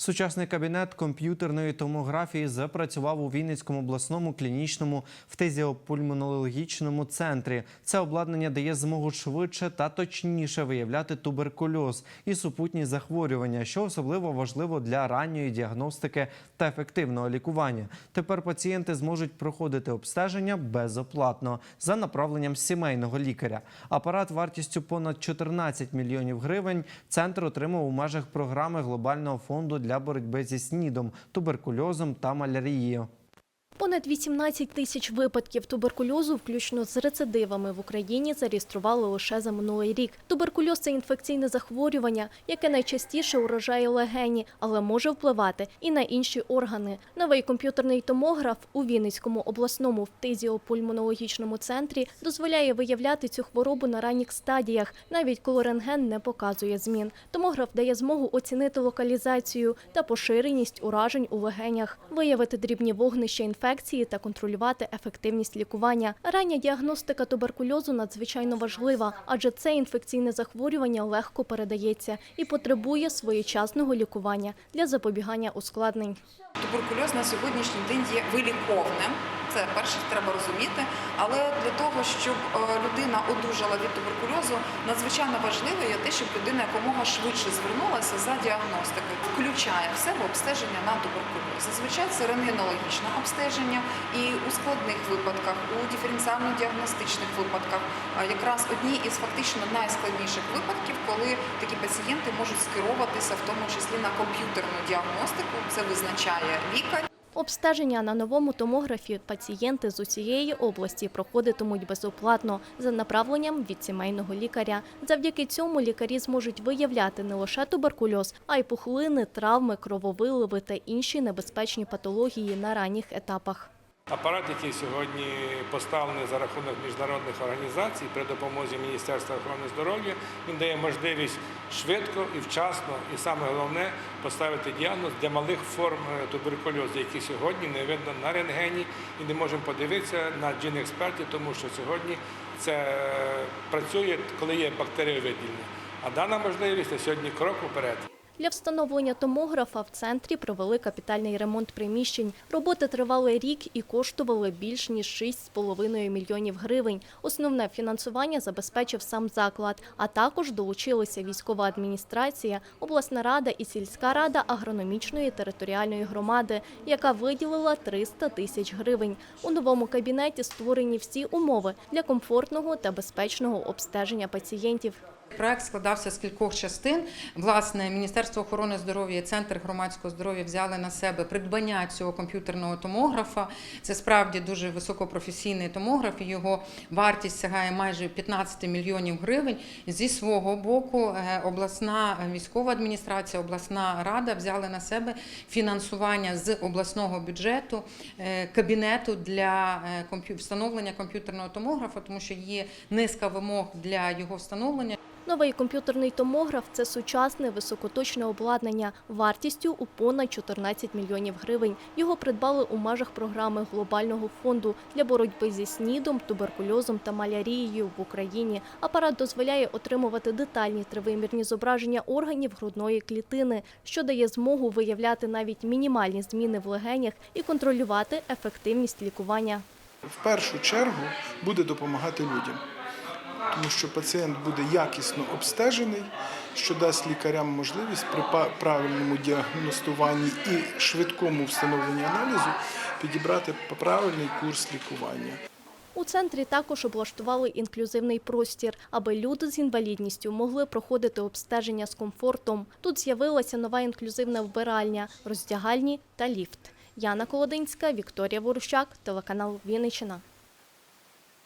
Сучасний кабінет комп'ютерної томографії запрацював у Вінницькому обласному клінічному фтизіопульмонологічному центрі. Це обладнання дає змогу швидше та точніше виявляти туберкульоз і супутні захворювання, що особливо важливо для ранньої діагностики та ефективного лікування. Тепер пацієнти зможуть проходити обстеження безоплатно за направленням сімейного лікаря. Апарат вартістю понад 14 мільйонів гривень центр отримав у межах програми глобального фонду для боротьби зі снідом, туберкульозом та малярією. Понад 18 тисяч випадків туберкульозу, включно з рецидивами в Україні, зареєстрували лише за минулий рік. Туберкульоз це інфекційне захворювання, яке найчастіше уражає легені, але може впливати і на інші органи. Новий комп'ютерний томограф у Вінницькому обласному фтизіопульмонологічному центрі дозволяє виявляти цю хворобу на ранніх стадіях, навіть коли рентген не показує змін. Томограф дає змогу оцінити локалізацію та поширеність уражень у легенях, виявити дрібні вогнища інфекції та контролювати ефективність лікування. Рання діагностика туберкульозу надзвичайно важлива, адже це інфекційне захворювання легко передається і потребує своєчасного лікування для запобігання ускладнень. Туберкульоз на сьогоднішній день є виліковним. Це перше треба розуміти. Але для того, щоб е, людина одужала від туберкульозу, надзвичайно важливо є те, щоб людина якомога швидше звернулася за діагностикою. Включає в себе обстеження на туберкульоз. Зазвичай це рентгенологічне обстеження, і у складних випадках, у диференціально-діагностичних випадках, е, якраз одні із фактично найскладніших випадків, коли такі пацієнти можуть скеровуватися, в тому числі на комп'ютерну діагностику. Це визначає лікар. Обстеження на новому томографі пацієнти з усієї області проходитимуть безоплатно за направленням від сімейного лікаря. Завдяки цьому лікарі зможуть виявляти не лише туберкульоз, а й пухлини, травми, крововиливи та інші небезпечні патології на ранніх етапах. Апарат, який сьогодні поставлений за рахунок міжнародних організацій при допомозі Міністерства охорони здоров'я, він дає можливість швидко і вчасно, і саме головне поставити діагноз для малих форм е, туберкульозу, які сьогодні не видно на рентгені і не можемо подивитися на джін-експерті, тому що сьогодні це е, працює, коли є бактеріовиділення. А дана можливість на сьогодні крок вперед. Для встановлення томографа в центрі провели капітальний ремонт приміщень. Роботи тривали рік і коштували більш ніж 6,5 мільйонів гривень. Основне фінансування забезпечив сам заклад, а також долучилися військова адміністрація, обласна рада і сільська рада агрономічної територіальної громади, яка виділила 300 тисяч гривень. У новому кабінеті створені всі умови для комфортного та безпечного обстеження пацієнтів. Проект складався з кількох частин. Власне, Міністерство охорони здоров'я і Центр громадського здоров'я взяли на себе придбання цього комп'ютерного томографа. Це справді дуже високопрофесійний томограф. Його вартість сягає майже 15 мільйонів гривень. Зі свого боку, е, обласна військова адміністрація, обласна рада взяли на себе фінансування з обласного бюджету е, кабінету для е, встановлення комп'ютерного томографа, тому що є низка вимог для його встановлення. Новий комп'ютерний томограф це сучасне високоточне обладнання вартістю у понад 14 мільйонів гривень. Його придбали у межах програми глобального фонду для боротьби зі снідом, туберкульозом та малярією в Україні. Апарат дозволяє отримувати детальні тривимірні зображення органів грудної клітини, що дає змогу виявляти навіть мінімальні зміни в легенях і контролювати ефективність лікування. в першу чергу буде допомагати людям, тому що пацієнт буде якісно обстежений, що дасть лікарям можливість при правильному діагностуванні і швидкому встановленні аналізу підібрати правильний курс лікування. У центрі також облаштували інклюзивний простір, аби люди з інвалідністю могли проходити обстеження з комфортом. Тут з'явилася нова інклюзивна вбиральня, роздягальні та ліфт. Яна Колодинська, Вікторія Ворущак, телеканал Вінниччина.